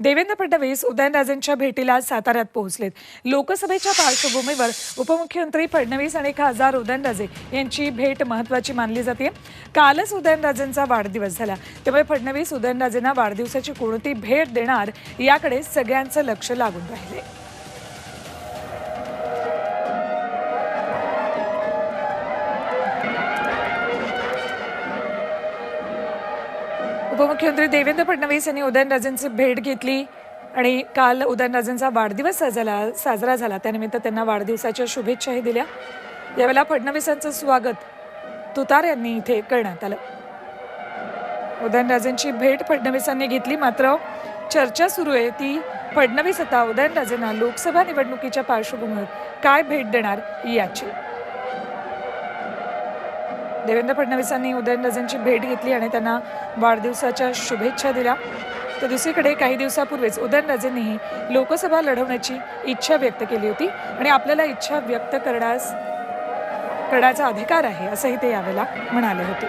देवेंद्र फडणवीस उदयनराजेंच्या भेटीला साताऱ्यात पोहोचलेत. लोकसभेच्या पार्श्वभूमीवर उपमुख्यमंत्री फडणवीस आणि खासदार उदयनराजे यांची भेट महत्वाची मानली जाते. कालच उदयनराजेंचा वाढदिवस झाला. त्यामुळे फडणवीस उदयनराजेंना वाढदिवसाची कोणती भेट देणार याकडे सगळ्यांचं लक्ष लागून राहिले. उपमुख्यमंत्री देवेंद्र फडणवीस यांनी उदयनराजेंची भेट घेतली आणि काल उदयनराजेंचा वाढदिवस साजरा साजरा झाला. त्यानिमित्त त्यांना वाढदिवसाच्या शुभेच्छाही दिल्या. यावेळेला फडणवीसांचं स्वागत तुतार यांनी इथे करण्यात आलं. उदयनराजेंची भेट फडणवीसांनी घेतली. मात्र चर्चा सुरू आहे ती फडणवीस आता उदयनराजेंना लोकसभा निवडणुकीच्या पार्श्वभूमीवर काय भेट देणार याची. देवेंद्र फडणवीसांनी उदयनराजेंची भेट घेतली आणि त्यांना वाढदिवसाच्या शुभेच्छा दिल्या. तर दुसरीकडे काही दिवसापूर्वीच उदयनराजेंनीही लोकसभा लढवण्याची इच्छा व्यक्त केली होती आणि आपल्याला इच्छा व्यक्त करण्यास करण्याचा अधिकार आहे असंही ते यावेळेला म्हणाले होते.